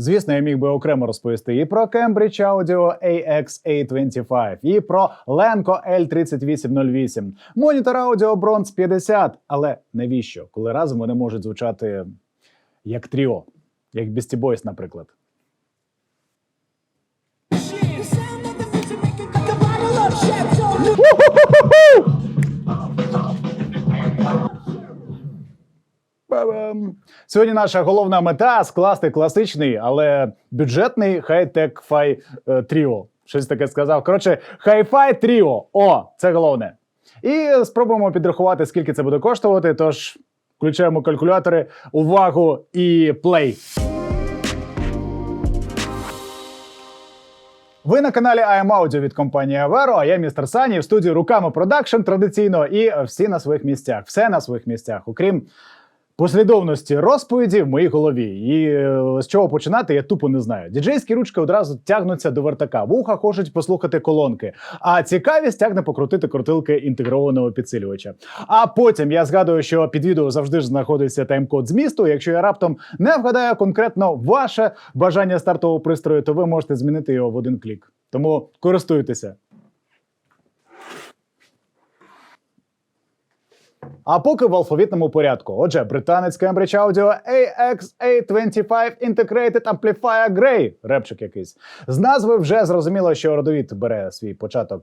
Звісно, я міг би окремо розповісти і про Cambridge Audio AX-A25, і про Lenco L3808, монітор аудіо Bronze 50. Але навіщо, коли разом вони можуть звучати як тріо, як Beastie Boys, наприклад. Сьогодні наша головна мета скласти класичний, але бюджетний хай-тек фай е, тріо. Щось таке сказав. Коротше, хай-фай тріо. О, це головне. І спробуємо підрахувати, скільки це буде коштувати. Тож включаємо калькулятори, увагу і плей. Ви на каналі IM Audio від компанії Avero, а я містер Сані в студії руками продакшн традиційно і всі на своїх місцях. Все на своїх місцях, окрім послідовності розповіді в моїй голові. І е, з чого починати, я тупо не знаю. Діджейські ручки одразу тягнуться до вертака. Вуха хочуть послухати колонки, а цікавість тягне покрутити крутилки інтегрованого підсилювача. А потім я згадую, що під відео завжди ж знаходиться тайм-код змісту. Якщо я раптом не вгадаю конкретно ваше бажання стартового пристрою, то ви можете змінити його в один клік. Тому користуйтеся. А поки в алфавітному порядку. Отже, британець Cambridge Audio AX-A25 Integrated Amplifier Grey, репчик якийсь. З назви вже зрозуміло, що родовід бере свій початок.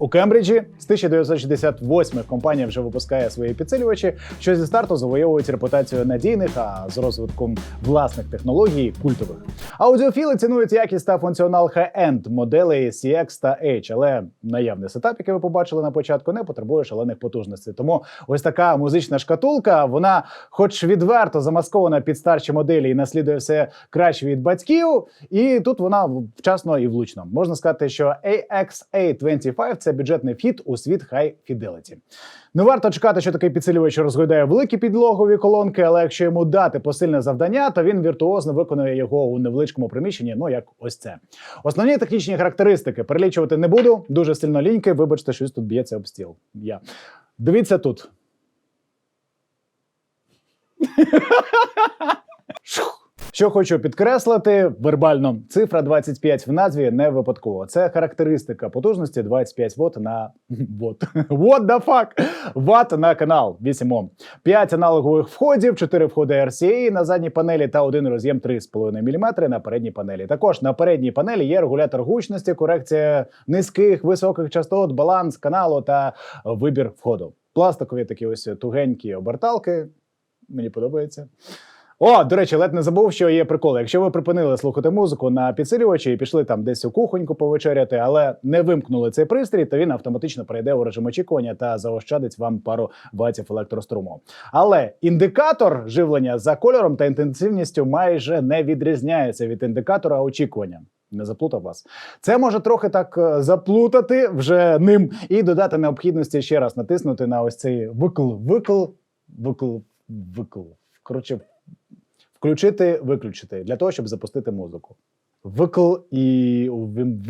У Кембриджі з 1968 компанія вже випускає свої підсилювачі, що зі старту завойовують репутацію надійних, а з розвитком власних технологій культових. Аудіофіли цінують якість та функціонал high-end моделей CX та H, але наявний сетап, який ви побачили на початку, не потребує шалених потужностей. Тому ось така музична шкатулка, вона, хоч відверто замаскована під старші моделі і наслідує все краще від батьків, і тут вона вчасно і влучно. Можна сказати, що AX-A25 – це бюджетний фіт у світ High Fidelity. Не варто чекати, що такий підсилювач розгойдає великі підлогові колонки, але якщо йому дати посильне завдання, то він віртуозно виконує його у невеличкому приміщенні, ну як ось це. Основні технічні характеристики перелічувати не буду. Дуже сильно ліньки. Вибачте, щось тут б'ється об стіл. Я. Дивіться тут. Що хочу підкреслити вербально, цифра 25 в назві не випадково. Це характеристика потужності 25 Вт на Вт. What the fuck? Вт на канал 8 Ом. 5 аналогових входів, 4 входи RCA на задній панелі та один роз'єм 3,5 мм на передній панелі. Також на передній панелі є регулятор гучності, корекція низьких, високих частот, баланс каналу та вибір входу. Пластикові такі ось тугенькі оберталки. Мені подобається. О, до речі, ледь не забув, що є прикол. Якщо ви припинили слухати музику на підсилювачі і пішли там десь у кухоньку повечеряти, але не вимкнули цей пристрій, то він автоматично перейде у режим очікування та заощадить вам пару ватів електроструму. Але індикатор живлення за кольором та інтенсивністю майже не відрізняється від індикатора очікування. Не заплутав вас. Це може трохи так е, заплутати вже ним і додати необхідності ще раз натиснути на ось цей викл, викл, викл, викл. Коротше, включити, виключити для того, щоб запустити музику. Викл і вим-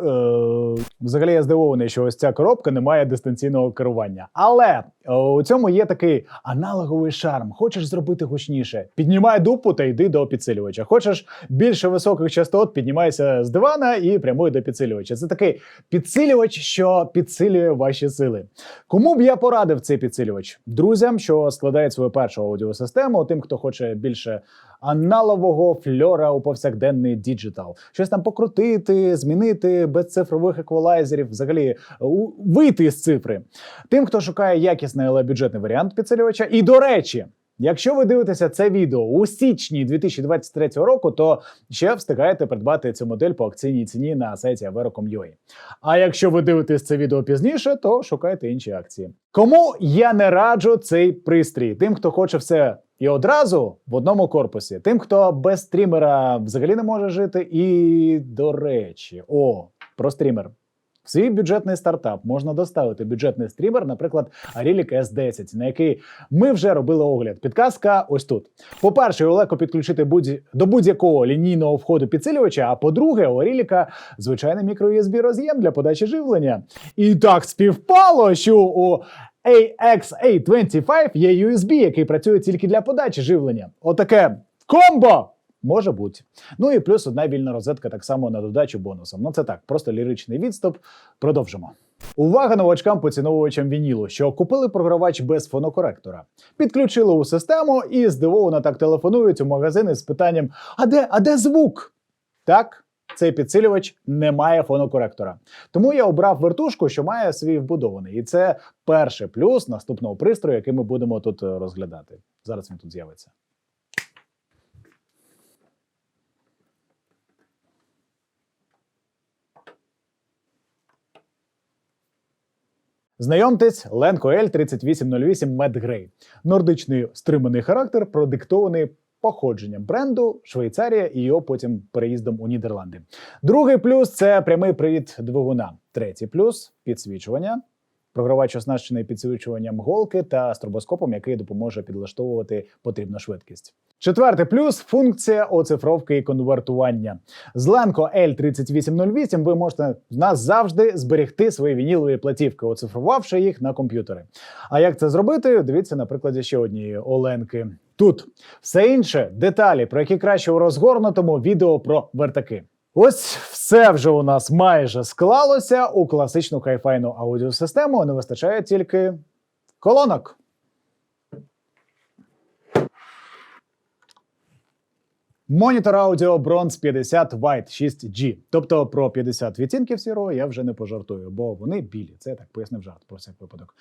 Е, взагалі я здивований, що ось ця коробка не має дистанційного керування. Але е, у цьому є такий аналоговий шарм. Хочеш зробити гучніше, піднімай дупу та йди до підсилювача. Хочеш більше високих частот, піднімайся з дивана і прямуй до підсилювача. Це такий підсилювач, що підсилює ваші сили. Кому б я порадив цей підсилювач? Друзям, що складають свою першу аудіосистему, тим, хто хоче більше аналогового фльора у повсякденний діджитал. Щось там покрутити, змінити без цифрових еквалайзерів, взагалі у- вийти з цифри. Тим, хто шукає якісний, але бюджетний варіант підсилювача. І до речі. Якщо ви дивитеся це відео у січні 2023 року, то ще встигаєте придбати цю модель по акційній ціні на сайті avero.com.ua. А якщо ви дивитесь це відео пізніше, то шукайте інші акції. Кому я не раджу цей пристрій? Тим, хто хоче все і одразу в одному корпусі, тим, хто без стрімера взагалі не може жити. І до речі, о, про стрімер. В свій бюджетний стартап можна доставити бюджетний стрімер, наприклад, Arilic S10, на який ми вже робили огляд. Підказка ось тут. По-перше, його легко підключити будь до будь-якого лінійного входу підсилювача. А по-друге, у Arilic звичайний мікро-USB роз'єм для подачі живлення. І так співпало, що у AX-A25 є USB, який працює тільки для подачі живлення. Отаке Комбо! Може бути. Ну і плюс одна вільна розетка так само на додачу бонусом. Ну це так, просто ліричний відступ. Продовжимо. Увага новачкам поціновувачам вінілу, що купили програвач без фонокоректора, підключили у систему і здивовано так телефонують у магазини з питанням: А де, а де звук? Так, цей підсилювач не має фонокоректора. Тому я обрав вертушку, що має свій вбудований. І це перший плюс наступного пристрою, який ми будемо тут е, розглядати. Зараз він тут з'явиться. Знайомтесь, Ленко L 3808 Mad Grey. Нордичний стриманий характер, продиктований походженням бренду Швейцарія і його потім переїздом у Нідерланди. Другий плюс це прямий привід двигуна. Третій плюс підсвічування. Програвач оснащений підсвічуванням голки та стробоскопом, який допоможе підлаштовувати потрібну швидкість. Четвертий плюс функція оцифровки і конвертування. З Ленко L3808 ви можете назавжди зберегти свої вінілові платівки, оцифрувавши їх на комп'ютери. А як це зробити? Дивіться на прикладі ще однієї Оленки. Тут все інше деталі, про які краще у розгорнутому відео про вертаки. Ось все вже у нас майже склалося у класичну хайфайну аудіосистему. Не вистачає тільки колонок. Монітор аудіо Bronze 50 White 6G. Тобто про 50 відтінків сірого я вже не пожартую, бо вони білі. Це я так пояснив жарт про всяк випадок.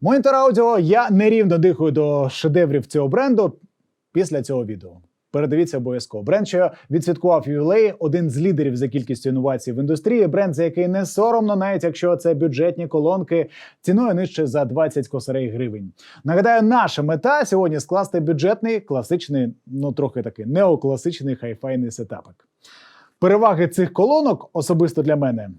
Монітор аудіо я нерівно дихаю до шедеврів цього бренду після цього відео. Передивіться обов'язково. Бренд, що відсвяткував ювілей, один з лідерів за кількістю інновацій в індустрії. Бренд, за який не соромно, навіть якщо це бюджетні колонки ціною нижче за 20 косарей гривень. Нагадаю, наша мета сьогодні скласти бюджетний, класичний, ну трохи такий неокласичний хайфайний сетапик. Переваги цих колонок особисто для мене.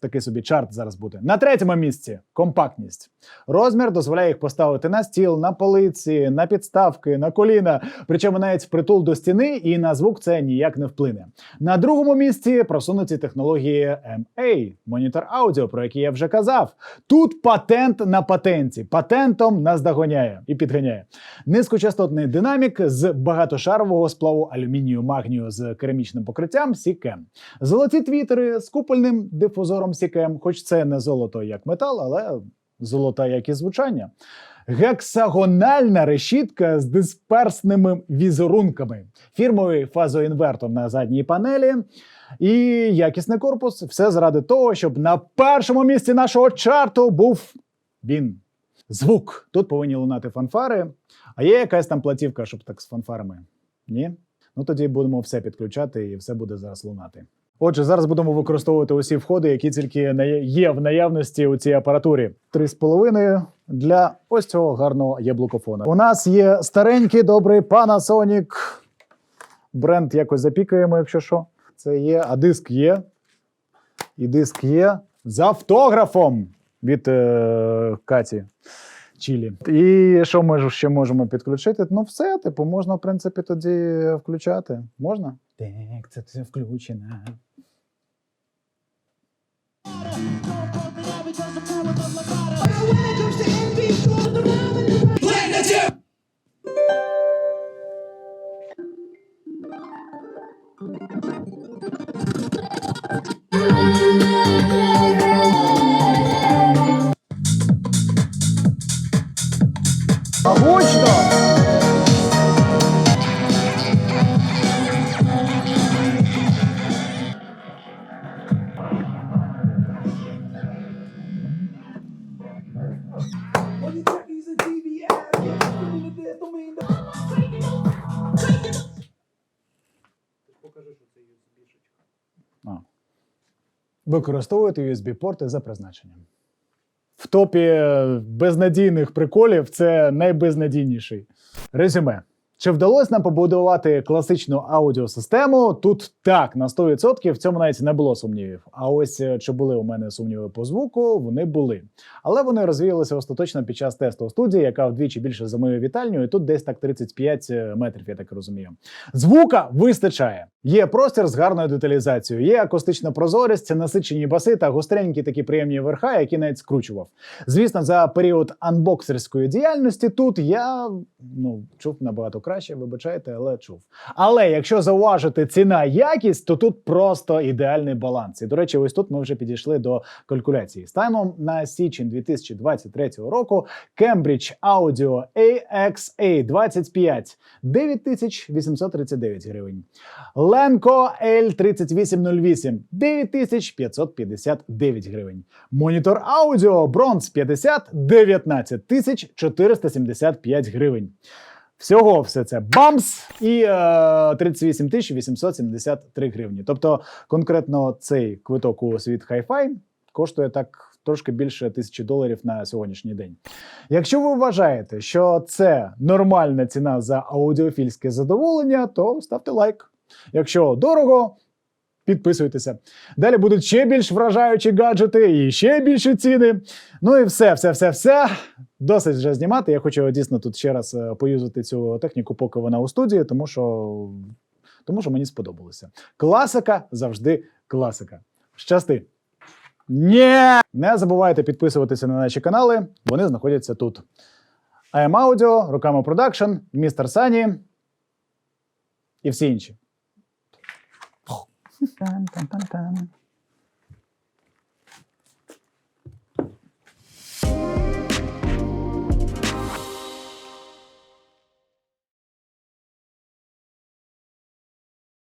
Такий собі чарт зараз буде. На третьому місці компактність. Розмір дозволяє їх поставити на стіл, на полиці, на підставки, на коліна. Причому навіть впритул до стіни, і на звук це ніяк не вплине. На другому місці просунуті технології MA, монітор аудіо, про який я вже казав. Тут патент на патенті. Патентом нас догоняє і підганяє. Низькочастотний динамік з багатошарового сплаву алюмінію магнію з керамічним покриттям Сікем. Золоті твітери з купольним дифузором Сікем, хоч це не золото як метал, але золота як і звучання. Гексагональна решітка з дисперсними візерунками, фірмовий фазоінвертор на задній панелі і якісний корпус. Все заради того, щоб на першому місці нашого чарту був він. Звук. Тут повинні лунати фанфари. А є якась там платівка, щоб так з фанфарами? Ні? Ну тоді будемо все підключати і все буде зараз лунати. Отже, зараз будемо використовувати усі входи, які тільки є в наявності у цій апаратурі. Три з половиною для ось цього гарного яблукофона. У нас є старенький добрий Panasonic. Бренд якось запікаємо, якщо що. Це є, а диск є. І диск є з автографом від е, Каті Чілі. І що ми ще можемо підключити? Ну, все, типу, можна, в принципі, тоді включати. Можна? Так, це, це включено. Water. Використовувати USB-порти за призначенням. В топі е, безнадійних приколів це найбезнадійніший. Резюме. Чи вдалося нам побудувати класичну аудіосистему? Тут так, на 100%, в цьому навіть не було сумнівів. А ось е, чи були у мене сумніви по звуку, вони були. Але вони розвіялися остаточно під час тесту студії, яка вдвічі більше за мою вітальню, і тут десь так 35 метрів, я так розумію. Звука вистачає. Є простір з гарною деталізацією, є акустична прозорість, насичені баси та гостренькі такі приємні верха, які навіть скручував. Звісно, за період анбоксерської діяльності тут я ну чув набагато краще, вибачайте, але чув. Але якщо зауважити ціна якість, то тут просто ідеальний баланс. І до речі, ось тут ми вже підійшли до калькуляції. Станом на січень 2023 року Cambridge Audio AXA 25 9839 гривень. Lenko L3808 9559 гривень. Монітор аудіо Bronze 50 19 475 гривень. Всього все це бамс і е, 38 тисяч 873 гривні. Тобто конкретно цей квиток у світ Hi-Fi коштує так трошки більше тисячі доларів на сьогоднішній день. Якщо ви вважаєте, що це нормальна ціна за аудіофільське задоволення, то ставте лайк. Якщо дорого, підписуйтеся. Далі будуть ще більш вражаючі гаджети і ще більші ціни. Ну і все, все, все, все. Досить вже знімати. Я хочу дійсно тут ще раз е, поюзати цю техніку, поки вона у студії, тому що, тому що мені сподобалося. Класика завжди класика. Щасти! Ні! Не забувайте підписуватися на наші канали, вони знаходяться тут. AM Audio, Руками Продакшн, Містер Сані і всі інші. dun, dun, dun, dun.